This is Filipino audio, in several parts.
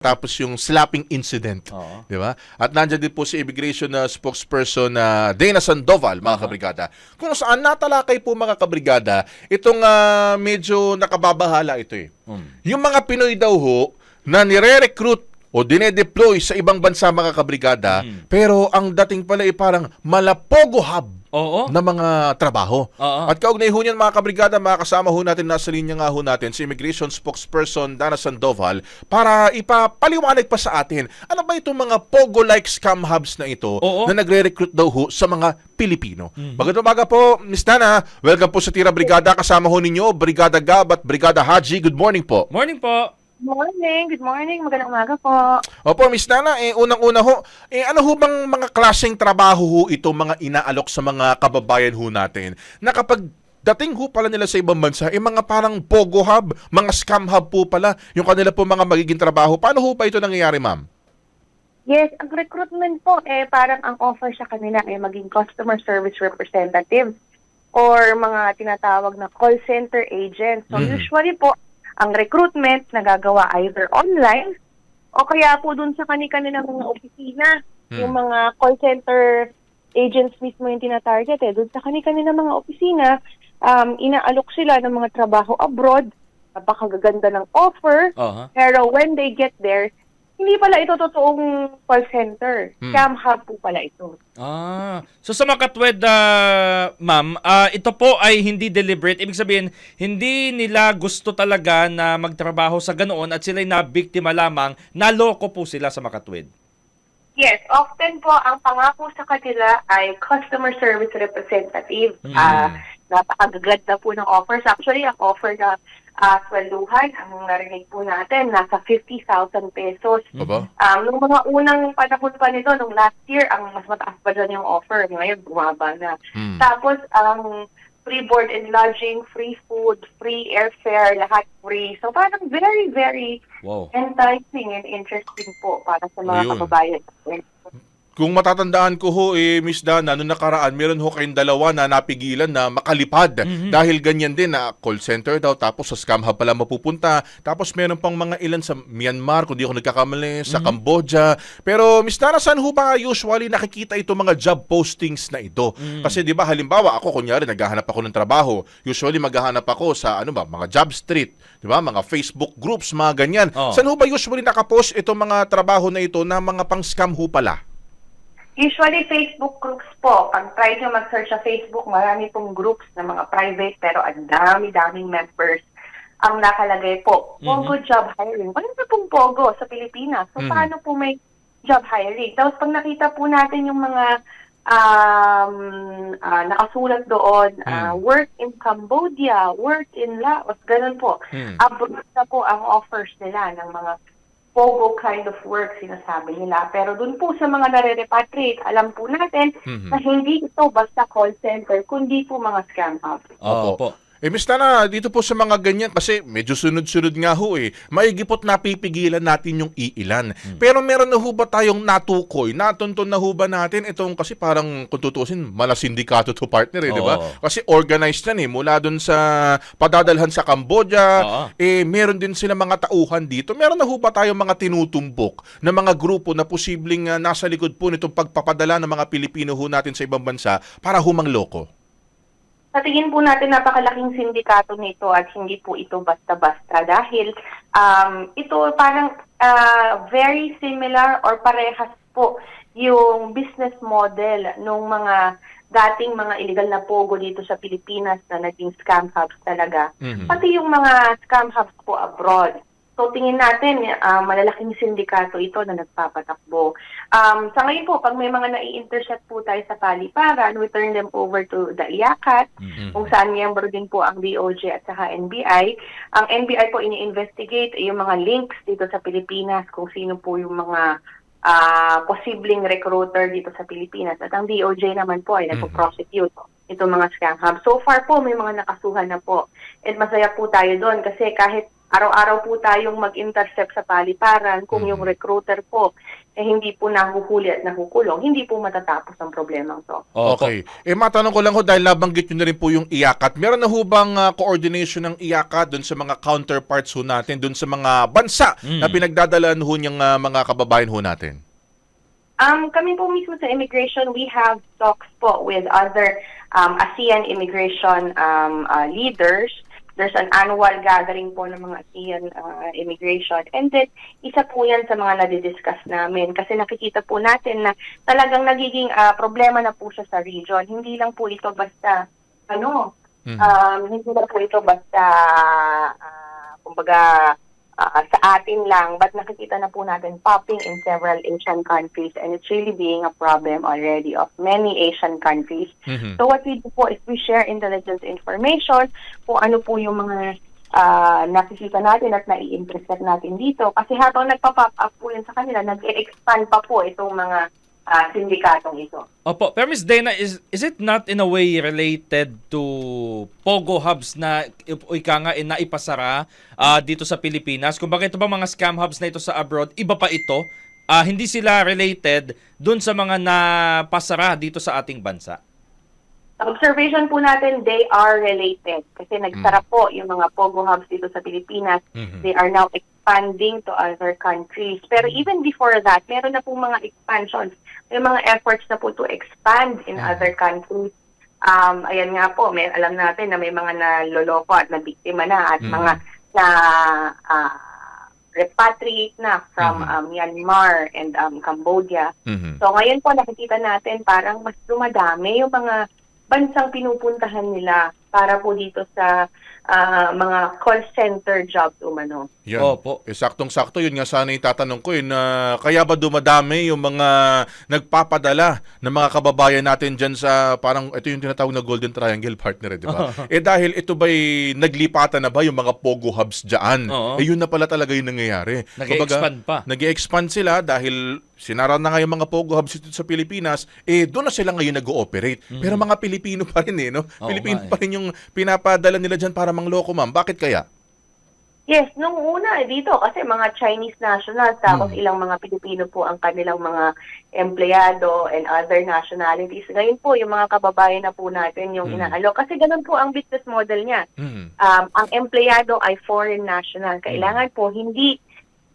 tapos yung slapping incident. Oo. Di ba? At nandiyan din po si immigration na spokesperson na Dana Sandoval, mga kabrigada. Kung saan natalakay po mga kabrigada, itong ah, medyo nakababahala ito eh. Mm. Yung mga Pinoy daw ho, na nire-recruit o dinedeploy sa ibang bansa mga kabrigada, pero ang dating pala ay parang malapogo hub Oo. na mga trabaho. Oo. At kaugnay ho niyan mga kabrigada, mga kasama ho natin, nasa linya nga ho natin, si Immigration Spokesperson Dana Sandoval, para ipapaliwanag pa sa atin, ano ba itong mga Pogo-like scam hubs na ito Oo. na nagre-recruit daw ho sa mga Pilipino. Magandang umaga po, Miss Dana. Welcome po sa Tira Brigada. Kasama ho ninyo, Brigada Gab at Brigada Haji. Good morning po. Morning po. Morning, good morning, magandang umaga po. Opo, Miss Nana, eh, unang-una ho, eh, ano ho bang mga klaseng trabaho ho ito mga inaalok sa mga kababayan ho natin na kapag dating ho pala nila sa ibang bansa, eh mga parang pogo hub, mga scam hub po pala, yung kanila po mga magiging trabaho. Paano ho pa ito nangyayari, ma'am? Yes, ang recruitment po, eh, parang ang offer sa kanila ay maging customer service representative or mga tinatawag na call center agents. So Mhm. usually po, ang recruitment nagagawa either online o kaya po dun sa kani-kanilang mga opisina, Hmm. yung mga call center agents mismo yung tinatarget eh. Dun sa kani-kanilang mga opisina, um, inaalok sila ng mga trabaho abroad, napakagaganda ng offer, Aha. Pero when they get there, hindi pala ito totoong call center. Hmm. Scam hub po pala ito. Ah. So sa Makatwed, ah, ma'am, ah, ito po ay hindi deliberate. Ibig sabihin, hindi nila gusto talaga na magtrabaho sa ganoon at sila'y nabiktima lamang, naloko po sila sa Makatwed. Yes, often po ang pangako sa kanila ay customer service representative. Hmm. Ah, napakagaganda po ng offers. Actually, ang offer na uh, swelduhan, ang narinig po natin, nasa 50,000 pesos. Aba? Um, nung mga unang panahon pa nito, nung last year, ang mas mataas pa dyan yung offer. Ngayon, bumaba na. Hmm. Tapos, ang free board and lodging, free food, free airfare, lahat free. So, parang very, very Wow. enticing and interesting po para sa mga Ayun. kababayan. Kung matatandaan ko ho, eh, Miss Dana, noong nakaraan, meron ho kayong dalawa na napigilan na makalipad. Dahil ganyan din na call center daw, tapos sa scam hub pala mapupunta. Tapos meron pang mga ilan sa Myanmar, kung di ako nagkakamali, sa Cambodia. Pero Miss Dana, saan ho ba usually nakikita ito mga job postings na ito? Kasi di ba, halimbawa, ako kunyari, naghahanap ako ng trabaho. Usually maghahanap ako sa ano ba, mga job street, di ba? Mga Facebook groups, mga ganyan. Oh. Saan ho ba usually nakapost itong mga trabaho na ito na mga pang scam ho pala? Usually, Facebook groups po. Pag try nyo mag-search sa Facebook, marami pong groups na mga private, pero ang dami-daming members ang nakalagay po. Pogo job hiring. Wala na pong Pogo sa Pilipinas. So, Mhm. paano po may job hiring? Tapos, pag nakita po natin yung mga um, ah, nakasulat doon, ah, work in Cambodia, work in Laos, ganun po. Hmm. Abroad na po ang offers nila ng mga POGO kind of work sinasabi nila. Pero dun po sa mga nare-repatriate, alam po natin Mhm. na hindi ito basta call center, kundi po mga scam hub. Oo Opo. po. Eh, Miss Tana, dito po sa mga ganyan, kasi medyo sunod-sunod nga ho eh, maigipot napipigilan natin yung iilan. Pero meron na ho ba tayong natukoy, natunton na ho ba natin itong, kasi parang kung tutusin, mala sindikato to partner eh, di ba? Kasi organized yan eh, mula dun sa padadalhan sa Cambodia, Oo. eh meron din sila mga tauhan dito. Meron na ho ba tayong mga tinutumbok na mga grupo na posibleng ah, nasa likod po nitong pagpapadala ng mga Pilipino ho natin sa ibang bansa para humang loko? Sa tingin po natin napakalaking sindikato nito at hindi po ito basta-basta dahil um, ito parang ah, very similar or parehas po yung business model ng mga dating mga illegal na pogo dito sa Pilipinas na naging scam hubs talaga. Mhm. Pati yung mga scam hubs po abroad. So tingin natin, ah, malalaking sindikato ito na nagpapatakbo. Um, sa ngayon po, pag may mga nai-intercept po tayo sa paliparan, we turn them over to the IACAT, Mhm. kung saan miyembro din po ang DOJ at saka NBI. Ang NBI po ini-investigate yung mga links dito sa Pilipinas, kung sino po yung mga ah, posibleng recruiter dito sa Pilipinas. At ang DOJ naman po ay nagpo-prosecute itong mga scam hubs. So far po, may mga nakasuhan na po. And masaya po tayo doon kasi kahit araw-araw po tayong mag-intercept sa paliparan kung Mhm. yung recruiter po eh hindi po nahuhuli at nahukulong, hindi po matatapos ang problemang to. Okay. Eh matanong ko lang ho dahil nabanggit nyo na rin po yung IACAT. Meron na ho bang ah, coordination ng IACAT doon sa mga counterparts ho natin, doon sa mga bansa Mm. na pinagdadalaan ho niyang ah, mga kababayan ho natin? Um, kami po mismo sa immigration, we have talks po with other um, ASEAN immigration um, uh, leaders. There's an annual gathering po ng mga ASEAN uh, immigration. And then, isa po yan sa mga nadidiscuss namin kasi nakikita po natin na talagang nagiging uh, problema na po siya sa region. Hindi lang po ito basta, ano, Mhm. um, hindi lang po ito basta, uh, kumbaga, uh, sa atin lang, but nakikita na po natin popping in several Asian countries and it's really being a problem already of many Asian countries. Mhm. So what we do po is we share intelligence information kung ano po yung mga ah, nakikita natin at nai-intercept natin dito. Kasi habang nagpa-pop up po yun sa kanila, nag-expand pa po itong mga ah, sindikatong ito. Opo, pero Miss Dana, is, is it not in a way related to Pogo hubs na ika nga eh, naipasara ah, dito sa Pilipinas? Kung bakit ito ba mga scam hubs na ito sa abroad, iba pa ito? Ah, hindi sila related dun sa mga napasara dito sa ating bansa? Sa observation po natin, they are related. Kasi nagsara po yung mga Pogo hubs dito sa Pilipinas. Mhm. They are now expanding to other countries. Pero even before that, meron na pong mga expansions. May mga efforts na po to expand in Mhm. other countries. Um, ayan nga po, may alam natin na may mga naloloko at nabiktima na at Mhm. mga na ah, repatriate na from Mhm. um, Myanmar and um, Cambodia. Mhm. So ngayon po nakikita natin parang mas dumadami yung mga bansang pinupuntahan nila para po dito sa ah, mga call center jobs umano. Yan. Opo. Eh, saktong-sakto, yun nga sana yung tatanong ko, eh, na kaya ba dumadami yung mga nagpapadala ng mga kababayan natin dyan sa parang, ito yung tinatawag na Golden Triangle partner, eh, di ba? eh dahil ito ba'y naglipatan na ba yung mga Pogo hubs dyan? Oo. Eh yun na pala talaga yung nangyayari. Nag-expand pa. nag expand sila dahil sinara na nga yung mga Pogo hubs dito sa Pilipinas, eh doon na sila ngayon nag-ooperate. Pero mga Pilipino pa rin eh, no? Oo Pilipino nga eh. pa rin yung pinapadala nila dyan para mangloko, ma'am. Bakit kaya? Yes, nung una eh, dito kasi mga Chinese nationals tapos Hmm. ilang mga Pilipino po ang kanilang mga empleyado and other nationalities. Ngayon po yung mga kababayan na po natin yung Hmm. inaalok kasi ganun po ang business model niya. Mhm. um, ang empleyado ay foreign national. Kailangan po hindi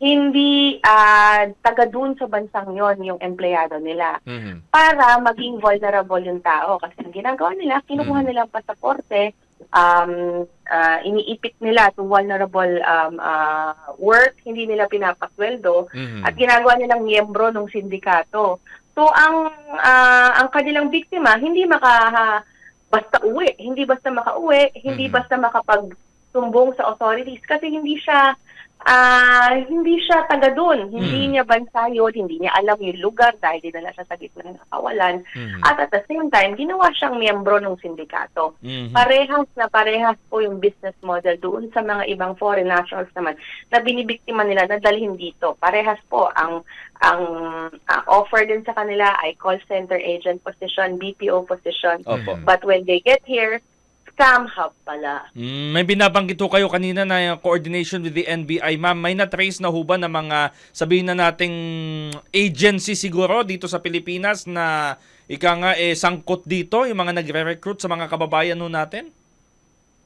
hindi ah, taga dun sa bansang yon yung empleyado nila Mhm. para maging vulnerable yung tao kasi ang ginagawa nila kinukuha Mm. nila ang pasaporte um, ah, iniipit nila to vulnerable um, ah, work hindi nila pinapasweldo Mhm. at ginagawa nilang miyembro ng sindikato. So ang ah, ang kanilang biktima hindi maka basta uwi, hindi basta makauwi, hindi Mhm. basta makapagsumbong sa authorities kasi hindi siya ah, hindi siya taga doon, hindi Mhm. niya bansa yun, hindi niya alam yung lugar dahil dinala siya sa gitna ng kawalan. Mhm. At at the same time, ginawa siyang miyembro ng sindikato. Mhm. Parehas na parehas po yung business model doon sa mga ibang foreign nationals naman na binibiktima nila na dalhin dito. Parehas po ang ang ah, offer din sa kanila ay call center agent position, BPO position. Opo. But when they get here, scam hub pala. Mm, may binabanggit kayo kanina na yung coordination with the NBI. Ma'am, may na-trace na ho ba ng mga sabihin na nating agency siguro dito sa Pilipinas na ika nga eh sangkot dito yung mga nagre-recruit sa mga kababayan ho natin?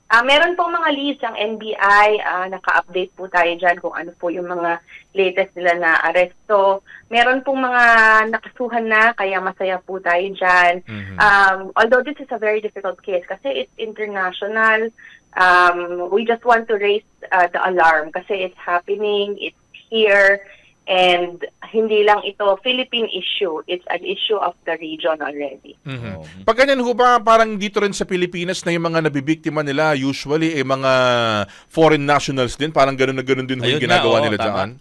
Ah, meron pong mga leads ang NBI, ah, naka-update po tayo dyan kung ano po yung mga latest nila na aresto. Meron pong mga nakasuhan na, kaya masaya po tayo dyan. Mhm. Um, although this is a very difficult case kasi it's international, um, we just want to raise uh, the alarm kasi it's happening, it's here, and hindi lang ito Philippine issue, it's an issue of the region already. Mhm. Oo. Pag ganyan ho ba, parang dito rin sa Pilipinas na yung mga nabibiktima nila, usually eh mga foreign nationals din, parang gano'n na gano'n din ho yung ginagawa oo, nila tama. dyan?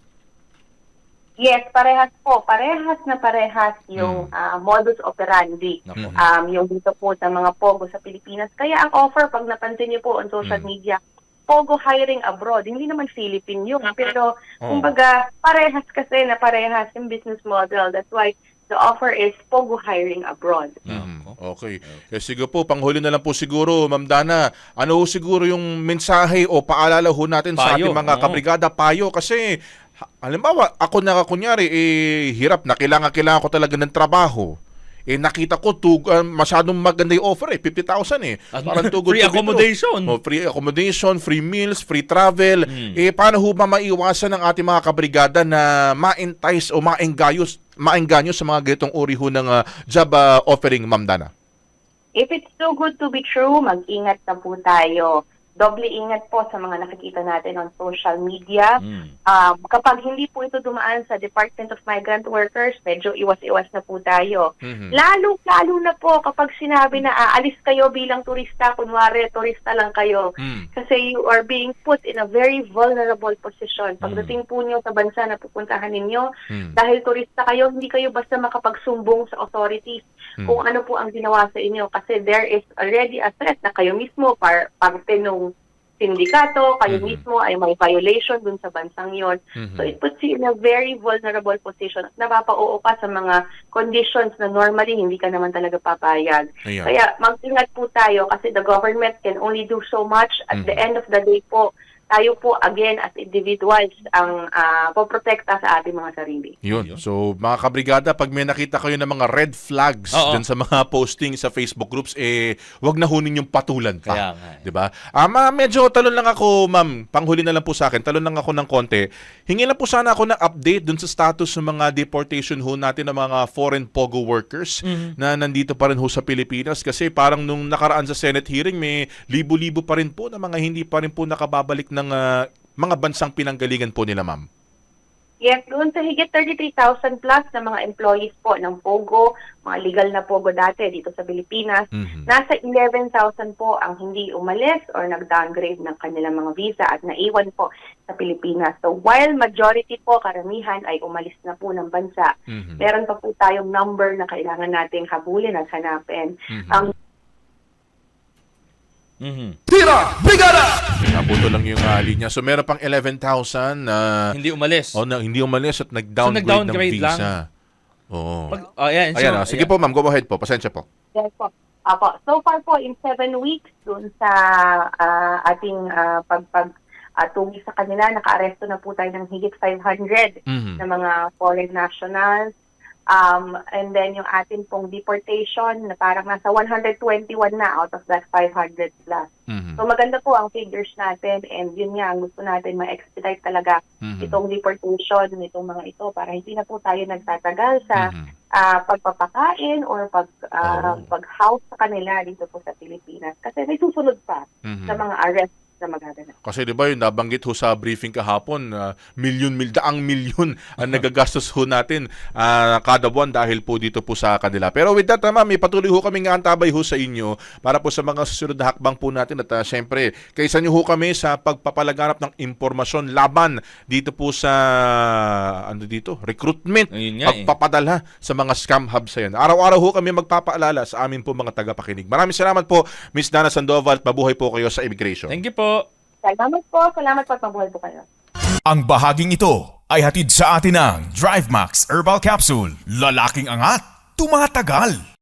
Yes, parehas po. Parehas na parehas yung ah, modus operandi. Nako. Mm. Um, yung dito po sa mga Pogo sa Pilipinas. Kaya ang offer, pag napansin niyo po on social Mm. media, Pogo hiring abroad. Hindi naman Philippine yun. Pero, Oo. kumbaga, parehas kasi na parehas yung business model. That's why the offer is Pogo hiring abroad. Mhm. Nako. Okay. Eh, sige po, panghuli na lang po siguro, Ma'am Dana. Ano ho siguro yung mensahe o paalala ho natin sa Payo, ating mga kabrigada payo? Kasi, ha- halimbawa, ako na kunyari, eh, hirap na kailangan, kailangan ko talaga ng trabaho. Eh, nakita ko, tug, ah, masyadong maganda yung offer eh, 50,000 eh. At Parang too good free accommodation. Oh, free accommodation, free meals, free travel. Hmm. Eh, paano ho ba maiwasan ng ating mga kabrigada na ma-entice o ma-engayos, maengganyo sa mga ganitong uri ho ng ah, job ah, offering, Ma'am Dana? If it's too good to be true, mag-ingat na po tayo. Doble ingat po sa mga nakikita natin on social media. Mm. Um, kapag hindi po ito dumaan sa Department of Migrant Workers, medyo iwas-iwas na po tayo. Mhm. Lalo, lalo na po kapag sinabi na aalis kayo bilang turista, kunwari turista lang kayo. Mm. Kasi you are being put in a very vulnerable position. Pagdating po niyo sa bansa na pupuntahan ninyo, Mm. dahil turista kayo, hindi kayo basta makapagsumbong sa authorities Mm. kung ano po ang ginawa sa inyo. Kasi there is already a threat na kayo mismo, par parte nung sindikato, kayo Mhm. mismo ay may violation dun sa bansang yon. Mhm. So it puts you in a very vulnerable position at napapauo ka sa mga conditions na normally hindi ka naman talaga papayag. Ayan. Kaya mag-ingat po tayo kasi the government can only do so much. At the Mhm. end of the day po, tayo po again as individuals ang uh, poprotekta sa ating mga sarili. Yun. So, mga kabrigada, pag may nakita kayo ng mga red flags Oo. dun sa mga posting sa Facebook groups, eh, wag na hunin yung patulan pa. Kaya nga eh. 'Di ba? Ah, ma, medyo talon lang ako, ma'am. Panghuli na lang po sa akin. Talon lang ako ng konti. Hingi lang po sana ako ng update dun sa status ng mga deportation ho natin ng mga foreign pogo workers Mhm. na nandito pa rin ho sa Pilipinas kasi parang nung nakaraan sa Senate hearing may libo-libo pa rin po na mga hindi pa rin po nakababalik ng ah, mga bansang pinanggalingan po nila, ma'am. Yes, doon sa higit 33,000 plus na mga employees po ng POGO, mga legal na POGO dati dito sa Pilipinas, Mhm. nasa 11,000 po ang hindi umalis or nag-downgrade ng kanilang mga visa at naiwan po sa Pilipinas. So while majority po, karamihan ay umalis na po ng bansa, Mhm. meron pa po tayong number na kailangan nating habulin at hanapin. Mhm. Ang Mhm. Nabuto lang yung uh, linya. So meron pang 11,000 na Hindi umalis. oh, na, hindi umalis at nag-downgrade, nag-downgrade ng visa. Oo. Pag, oh, ayan, Ayan, so- ah. sige ayan. po ma'am, go ahead po. Pasensya po. Yes po. Apo. So far po, in seven weeks, dun sa ah, ating ah, pagpag ah, tungi sa kanila, naka-aresto na po tayo ng higit 500 Mhm. na mga foreign nationals. Um, and then yung atin pong deportation na parang nasa 121 na out of that 500 plus. Mhm. So maganda po ang figures natin and yun nga, ang gusto natin ma-expedite talaga Mhm. itong deportation nitong mga ito para hindi na po tayo nagtatagal sa Mhm. ah, pagpapakain or pag ah, Oo. pag-house sa kanila dito po sa Pilipinas. Kasi may susunod pa Mhm. sa mga arrest na magaganap. Kasi 'di ba yung nabanggit ho sa briefing kahapon, uh, milyon mil daang milyon ang nagagastos ho natin ah, kada buwan dahil po dito po sa kanila. Pero with that, uh, ma'am, patuloy ho kami nga antabay ho sa inyo para po sa mga susunod na hakbang po natin at uh, syempre, kaysa niyo ho kami sa pagpapalaganap ng impormasyon laban dito po sa ano dito, recruitment, nga eh. pagpapadala sa mga scam hubs yan. Araw-araw ho kami magpapaalala sa amin po mga tagapakinig. Maraming salamat po, Miss Dana Sandoval at mabuhay po kayo sa immigration. Thank you po. Salamat po. Salamat po at mabuhay po kayo. Ang bahaging ito ay hatid sa atin ng DriveMax Herbal Capsule. Lalaking angat, tumatagal.